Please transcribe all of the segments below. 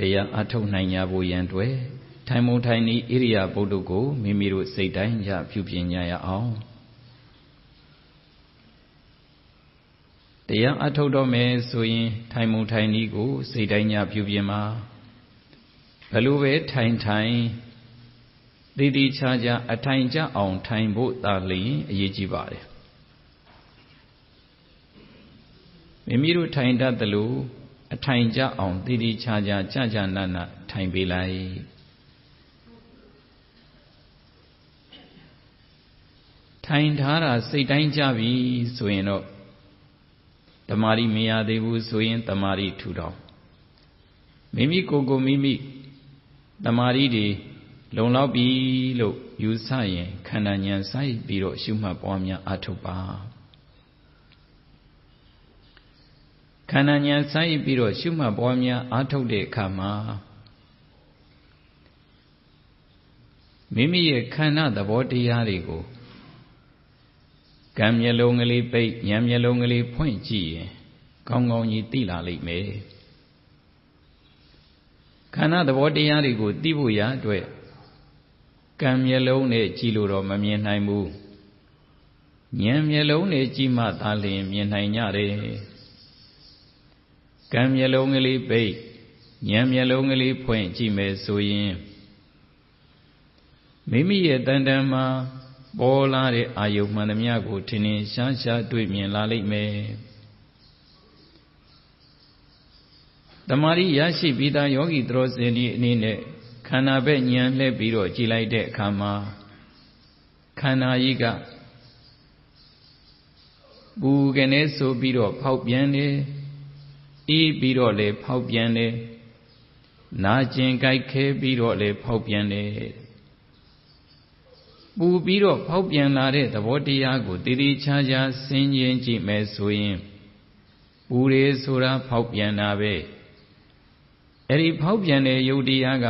တရားအထုတ်နိုင်ကြဖို့ရန်အတွက်ထိုင်မုံထိုင်ဤဣရိယာပုဒ်တို့ကိုမိမိတို့စိတ်တိုင်းကြပြုပြင်ကြရအောင်တရားအထုတ်တော့မယ်ဆိုရင် ထိုင်မုံထိုင်ဤကိုစိတ်တိုင်းကြပြုပြင်ပါဘလို့ပဲထိုင်ထိုင်တည်တည်ချာချာအထိုင်ကြအောင်ထိုင်ဖို့သာလျင်အရေးကြီးပါတယ်မိမိတို့ထိုင်တတ်သလို အထိုင်ကြအောင်တည်တည်ချာချာကြကြနာနာထိုင်ပေးလိုက်ထိုင်ထားတာစိတ်တိုင်းကြပြီဆိုရင်တော့တမာရီမရသေးဘူးဆိုရင်တမာရီထူထောင်မိမိကိုယ်ကိုမိမိတမာရီတွေလုံလောက်ပြီလို့ယူဆရင်ခန္ဓာဉာဏ်စိုက်ပြီးတော့ရှုမှတ်ပွားများအထုတ်ပါ ခန္ဓာဉာဏ်စိုက်ပြီးတော့ရှုမှတ်ပွားများအထုတ်တဲ့အခါမှာမိမိရဲ့ခန္ဓာသဘောတရားတွေကိုကံမျက်လုံးကလေးပိတ်ဉာဏ်မျက်လုံးကလေးဖွင့်ကြည့်ရင်ကောင်းကောင်းကြီးသိလာလိမ့်မယ်ခန္ဓာသဘောတရားတွေကိုသိဖို့ရအတွက်ကံမျက်လုံးနဲ့ကြည့်လို့တော့မမြင်နိုင်ဘူးဉာဏ်မျက်လုံးနဲ့ကြည့်မှသာလျှင်မြင်နိုင်ကြတယ် ကံမျက်လုံးကလေးပိတ်ဉာဏ်မျက်လုံးကလေးဖွင့်ကြည့်မယ်ဆိုရင်မိမိရဲ့တန်တန်မှာပေါ်လာတဲ့အာယုမှန်သမျှကိုထင်ထင်ရှားရှားတွေ့မြင်လာလိမ့်မယ်တမာရီရရှိပြီးသားယောဂီသရောစင်ဒီအနေနဲ့ခန္ဓာပဲညံလှည့်ပြီးတော့ကြည်လိုက်တဲ့အခါမှာခန္ဓာကြီးကဘူကနေဆိုပြီးတော့ဖောက်ပြန်တယ် အေးပြီးတော့လေဖောက်ပြန်တယ်နာကျင်ကြိုက်ခဲပြီးတော့လေဖောက်ပြန်တယ်ပူပြီးတော့ဖောက်ပြန်လာတဲ့သဘောတရားကိုတည်တည်ချာချာဆင်ခြင်ကြည့်မယ်ဆိုရင်ပူရေဆိုတာဖောက်ပြန်တာပဲအဲ့ဒီဖောက်ပြန်တဲ့ယုတ်တရားက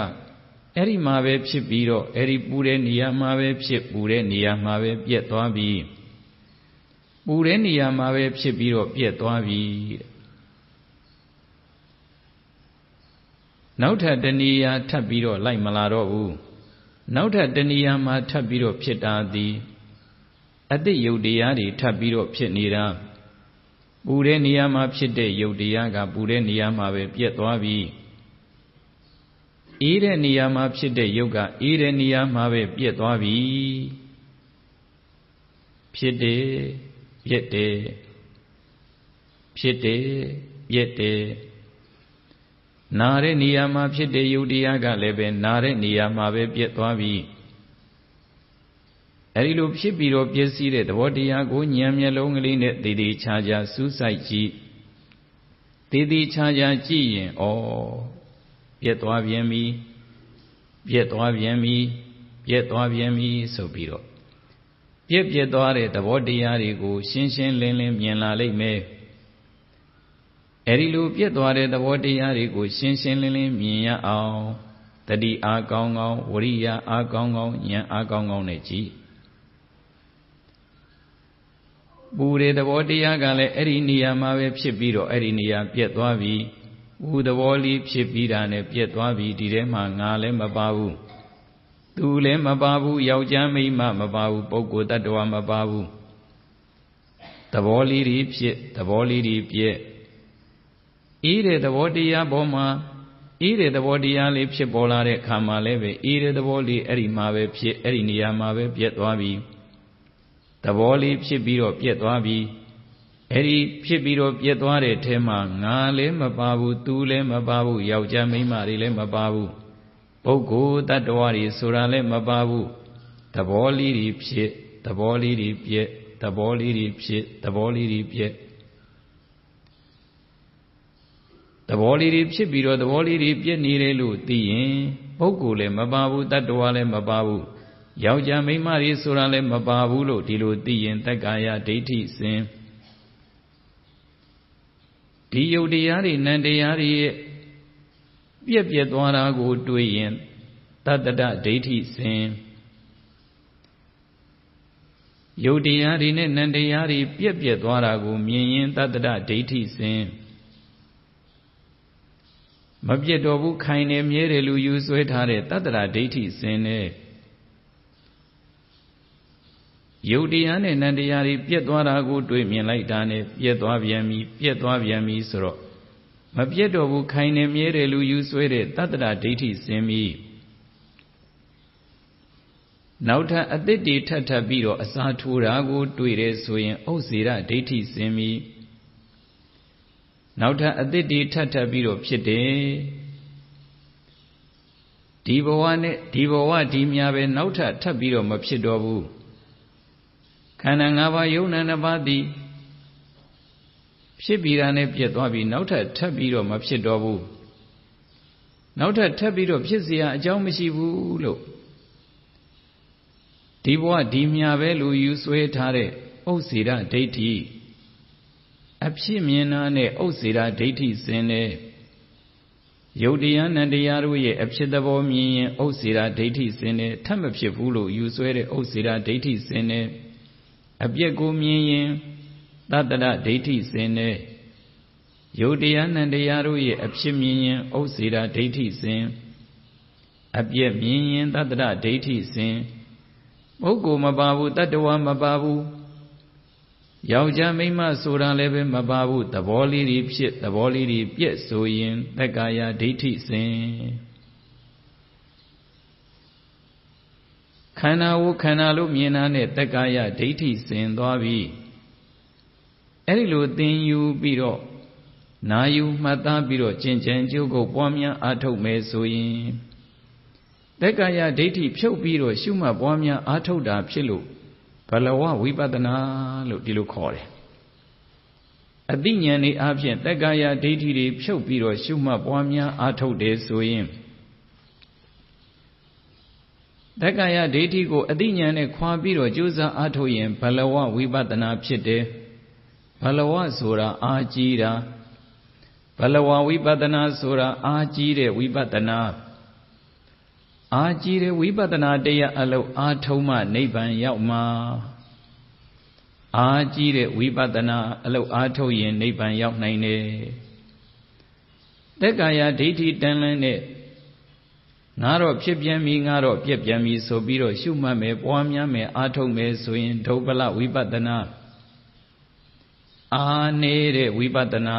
အဲ့ဒီမှာပဲဖြစ်ပြီးတော့အဲ့ဒီပူတဲ့နေရာမှာပဲဖြစ်ပူတဲ့နေရာမှာပဲပြက်သွားပြီးပူတဲ့နေရာမှာပဲဖြစ်ပြီးတော့ပြက်သွားပြီး နောက်ထပ်တဏှာထပ်ပြီးတော့လိုက်မလာတော့ဘူးနောက်ထပ်တဏှာမှာထပ်ပြီးတော့ဖြစ်တာသည်အတိတ်ယုတ်တရားတွေထပ်ပြီးတော့ဖြစ်နေတာပူတဲ့နေရာမှာဖြစ်တဲ့ယုတ်တရားကပူတဲ့နေရာမှာပဲပြက်သွားပြီးအေးတဲ့နေရာမှာဖြစ်တဲ့ယုတ်ကအေးတဲ့နေရာမှာပဲပြက်သွားပြီဖြစ်တယ်ပြက်တယ်ဖြစ်တယ်ပြက်တယ် နာတဲ့နေရာမှာဖြစ်တဲ့ယုတ်တရားကလည်းပဲနာတဲ့နေရာမှာပဲပြက်သွားပြီအဲဒီလိုဖြစ်ပြီးတော့ပြည့်စည်တဲ့သဘောတရားကိုဉာဏ်မျက်လုံးကလေးနဲ့တည်တည်ချာချာစူးစိုက်ကြည့်တည်တည်ချာချာကြည့်ရင်ဩပြက်သွားပြန်ပြီပြက်သွားပြန်ပြီပြက်သွားပြန်ပြီဆိုပြီးတော့ပြက်ပြက်သွားတဲ့သဘောတရားတွေကိုရှင်းရှင်းလင်းလင်းမြင်လာလိမ့်မယ် အဲဒီလိုပြက်သွားတဲ့သဘောတရားတွေကိုရှင်းရှင်းလင်းလင်းမြင်ရအောင်တတိအားကောင်းကောင်းဝရိယအားကောင်းကောင်းဉာဏ်အားကောင်းကောင်းနဲ့ကြည့်ပူတဲ့သဘောတရားကလည်းအဲ့ဒီနေရာမှာပဲဖြစ်ပြီးတော့အဲ့ဒီနေရာပြက်သွားပြီဥသဘောလေးဖြစ်ပြီးတာနဲ့ပြက်သွားပြီဒီထဲမှာငါလည်းမပါဘူးသူလည်းမပါဘူးယောက်ျားမိန်းမမပါဘူးပုဂ္ဂိုလ်တ attva မပါဘူးသဘောလေးတွေဖြစ်သဘောလေးတွေပြက် အေးတဲ့သဘောတရားပေါ်မှာအေးတဲ့သဘောတရားလေးဖြစ်ပေါ်လာတဲ့အခါမှာလည်းပဲအေးတဲ့သဘောလေးအဲ့ဒီမှာပဲဖြစ်အဲ့ဒီနေရာမှာပဲပြက်သွားပြီသဘောလေးဖြစ်ပြီးတော့ပြက်သွားပြီအဲ့ဒီဖြစ်ပြီးတော့ပြက်သွားတဲ့ထဲမှာငါလည်းမပါဘူးသူလည်းမပါဘူးယောက်ျားမိန်းမတွေလည်းမပါဘူးပုဂ္ဂိုလ်တ attva တွေဆိုတာလည်းမပါဘူးသဘောလေးတွေဖြစ်သဘောလေးတွေပြက်သဘောလေးတွေဖြစ်သဘောလေးတွေပြက် သဘောလေးတွေဖြစ်ပြီးတော့သဘောလေးတွေပြက်နေတယ်လို့သိရင်ပုဂ္ဂိုလ်လည်းမပါဘူးတ attva လည်းမပါဘူးယောက်ျားမိန်းမတွေဆိုတာလည်းမပါဘူးလို့ဒီလိုသိရင်တက္ကာယဒိဋ္ဌိစဉ်ဒီယုတ်တရားတွေနံတရားတွေရဲ့ပြက်ပြက်သွားတာကို တွေးရင်တတ္တဒဒိဋ္ဌိစဉ်ယုတ်တရားတွေနဲ့နံတရားတွေပြက်ပြက်သွားတာကို မြင်ရင်တတ္တဒဒိဋ္ဌိစဉ် မပြတ်တော်ဘူးခိုင်နေမြဲတယ်လို့ယူဆွဲထားတဲ့တတ္တရာဒိဋ္ဌိစင်နဲ့ယုတ်တရားနဲ့နန္တရားတွေပြက်သွားတာကိုတွေ့မြင်လိုက်တာနဲ့ပြက်သွားပြန်ပြီပြက်သွားပြန်ပြီဆိုတော့မပြက်တော့ဘူးခိုင်နေမြဲတယ်လို့ယူဆွဲတဲ့တတ္တရာဒိဋ္ဌိစင်ပြီးနောက်ထပ်အတိတ်တွေထပ်ထပ်ပြီးတော့အစာထိုးတာကိုတွေ့တယ်ဆိုရင်ဥစ္စေရဒိဋ္ဌိစင်ပြီး နောက်ထပ်အတိတ်တွေထပ်ထပ်ပြီးတော့ဖြစ်တယ်ဒီဘဝနဲ့ဒီဘဝဒီမြာပဲနောက်ထပ်ထပ်ပြီးတော့မဖြစ်တော့ဘူးခန္ဓာ၅ပါးယုံနာနှစ်ပါးသည်ဖြစ်ပြီးတာနဲ့ပြည့်သွားပြီးနောက်ထပ်ထပ်ပြီးတော့မဖြစ်တော့ဘူးနောက်ထပ်ထပ်ပြီးတော့ဖြစ်เสียအကြောင်းမရှိဘူးလို့ဒီဘဝဒီမြာပဲလို့ယူဆွဲထားတဲ့ဥစ္စေရဒိဋ္ဌိ အဖြစ်မြင်တာနဲ့ဥစ္စေရာဒိဋ္ဌိစင်တဲ့ယုတ်တရားနံတရားတို့ရဲ့အဖြစ်သဘောမြင်ရင်ဥစ္စေရာဒိဋ္ဌိစင်တဲ့ထပ်မဖြစ်ဘူးလို့ယူဆွဲတဲ့ဥစ္စေရာဒိဋ္ဌိစင်တဲ့အပြက်ကိုမြင်ရင်တတ္တရဒိဋ္ဌိစင်တဲ့ယုတ်တရားနံတရားတို့ရဲ့အဖြစ်မြင်ရင်ဥစ္စေရာဒိဋ္ဌိစင်အပြက်မြင်ရင်တတ္တရဒိဋ္ဌိစင်ပုဂ္ဂိုလ်မပါဘူးတတ္တဝါမပါဘူး ယောက်ျားမိန်းမဆိုတာလည်းပဲမပါဘူးသဘောလေးတွေဖြစ်သဘောလေးတွေပြည့်ဆိုရင်တက္ကာယဒိဋ္ဌိစဉ်ခန္ဓာကိုခန္ဓာလို့မြင်တာနဲ့တက္ကာယဒိဋ္ဌိစဉ်သွားပြီအဲ့ဒီလိုသင်ယူပြီးတော့နာယူမှတ်သားပြီးတော့ကျင့်ကြံကြိုးကိုပွားများအားထုတ်မယ်ဆိုရင်တက္ကာယဒိဋ္ဌိဖြုတ်ပြီးတော့ရှုမှတ်ပွားများအားထုတ်တာဖြစ်လို့ ဘလဝဝိပဿနာလို့ဒီလိုခေါ်တယ်အသိဉာဏ်ဤအဖြစ်တက္ကာယဒိဋ္ဌိတွေဖြုတ်ပြီးတော့ရှုမှတ်ပွားများအားထုတ်တယ်ဆိုရင်တက္ကာယဒိဋ္ဌိကိုအသိဉာဏ်နဲ့ခွာပြီးတော့ကြိုးစားအားထုတ်ရင်ဘလဝဝိပဿနာဖြစ်တယ်ဘလဝဆိုတာအာကြီးတာဘလဝဝိပဿနာဆိုတာအာကြီးတဲ့ဝိပဿနာ အာကြည်တဲ့ဝိပဿနာတရားအလုံးအာထုံးမှနိဗ္ဗာန်ရောက်မှာအာကြည်တဲ့ဝိပဿနာအလုံးအာထုတ်ရင်နိဗ္ဗာန်ရောက်နိုင်တယ်တက်ကာယဒိဋ္ဌိတန်လန်းနဲ့ငါတော့ဖြစ်ပြန်ပြီငါတော့ပြက်ပြန်ပြီဆိုပြီးတော့ရှုမှတ်မယ်ပွားများမယ်အာထုတ်မယ်ဆိုရင်ဒုပလဝိပဿနာအာနေတဲ့ဝိပဿနာ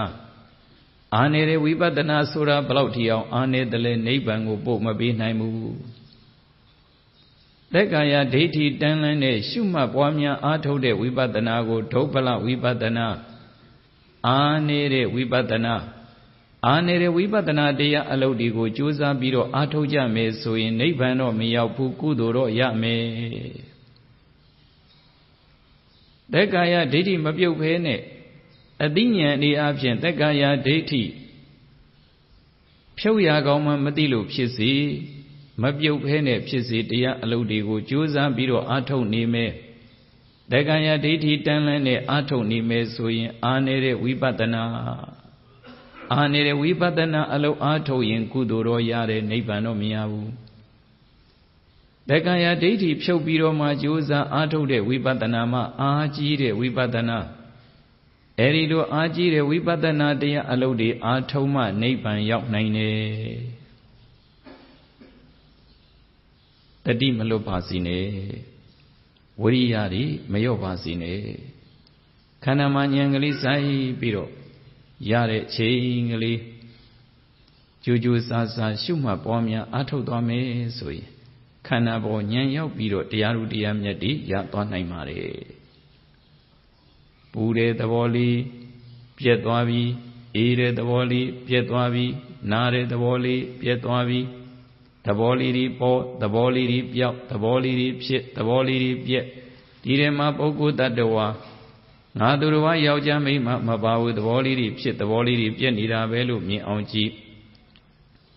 အာနေတဲ့ဝိပဿနာဆိုတာဘလောက်ထိအောင်အာနေတယ်လဲနိဗ္ဗာန်ကိုပို့မပေးနိုင်ဘူးသက်ကာယဒိဋ္ဌိတန်းလန်းတဲ့ရှုမှတ်ပွားများအားထုတ်တဲ့ဝိပဿနာကိုဒုပလဝိပဿနာအာနေတဲ့ဝိပဿနာအာနေတဲ့ဝိပဿနာတရားအလုပ်တွေကိုကြိုးစားပြီးတော့အားထုတ်ကြမယ်ဆိုရင်နိဗ္ဗာန်တော့မရောက်ဘူးကုသိုလ်တော့ရမယ်သက်ကာယဒိဋ္ဌိမပြုတ်ဖဲနဲ့ အသိဉာဏ်ဤအဖြစ်တက္ကာယဒိဋ္ဌိဖြုတ်ရကောင်းမှမသိလို့ဖြစ်စေမပြုတ်ဖဲနဲ့ဖြစ်စေတရားအလုပ်တွေကိုကြိုးစားပြီးတော့အာထုတ်နေမယ်တက္ကာယဒိဋ္ဌိတန်းလန်းနဲ့အာထုတ်နေမယ်ဆိုရင် အာနေတဲ့ဝိပဿနာအာနေတဲ့ဝိပဿနာအလုပ်အာထုတ်ရင် ကုသိုလ်တော်ရတယ်နိဗ္ဗာန်တော့မရဘူးတက္ကာယဒိဋ္ဌိဖြုတ်ပြီးတော့မှကြိုးစားအာထုတ်တဲ့ဝိပဿနာမှာအာကြီးတဲ့ဝိပဿနာ အဲဒီလိုအားကြီးတဲ့ဝိပဿနာတရားအလုပ်တွေအားထုံးမှနိဗ္ဗာန်ရောက်နိုင်တယ်တတိမလွတ်ပါစေနဲ့ဝိရိယတွေမလျော့ပါစေနဲ့ခန္ဓာမှာဉာဏ်ကလေးစိုက်ပြီးတော့ရတဲ့ချိန်ကလေးကြိုးကြိုးစားစားရှုမှတ်ပွားများအားထုတ်သွားမယ်ဆိုရင်ခန္ဓာပေါ်ဉာဏ်ရောက်ပြီးတော့တရားဥတရားမြတ်တွေရသွားနိုင်ပါတယ် ပူတဲ့သဘောလေးပြက်သွားပြီအေးတဲ့သဘောလေးပြက်သွားပြီနားတဲ့သဘောလေးပြက်သွားပြီသဘောလေးတွေပေါ်သဘောလေးတွေပြောက်သဘောလေးတွေဖြစ်သဘောလေးတွေပြက်ဒီထဲမှာပုဂ္ဂိုလ်တ attva ငါသူတော်ဘာယောက်ျားမိန်းမမပါဘူးသဘောလေးတွေဖြစ်သဘောလေးတွေပြက်နေတာပဲလို့မြင်အောင်ကြည့်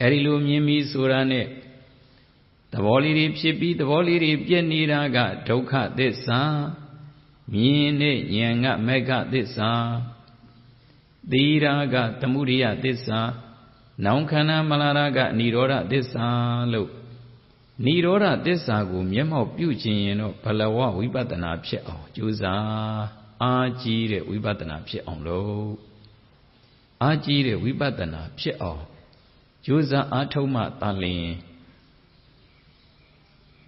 အဲ့ဒီလိုမြင်ပြီးဆိုတာနဲ့သဘောလေးတွေဖြစ်ပြီးသဘောလေးတွေပြက်နေတာကဒုက္ခသစ္စာ မြင်တဲ့ဉာဏ်ကမက္ခသစ္စာသီရာကသမုဒိယသစ္စာနောင်ခန္ဓာမလာရကនិရောဓသစ္စာလို့និရောဓသစ္စာကို မျက်မှောက်ပြုခြင်းရင်တော့ဘလဝဝိပဿနာဖြစ်အောင်ကြိုးစားအာကြီးတဲ့ဝိပဿနာဖြစ်အောင်လို့အာကြီးတဲ့ဝိပဿနာဖြစ်အောင်ကြိုးစားအားထုတ်မှသာလျှင်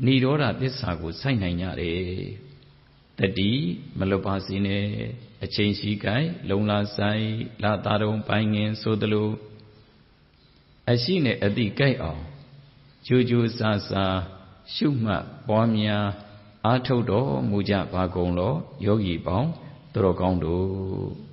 ဏိရောဓသစ္စာကိုစိုက်နိုင်ကြတယ် တတိမလွတ်ပါစေနဲ့အချိန်ရှိကိုင်လုံလာဆိုင်လာသားတုံပိုင်းငင်ဆိုသလိုအရှိနဲ့အတိကိုက်အောင်ကြိုးကြိုးစားစားရှုမှတ်ပွားများအားထုတ်တော်မူကြပါကုန်လောယောဂီပေါင်းတော်ကောင်းတို့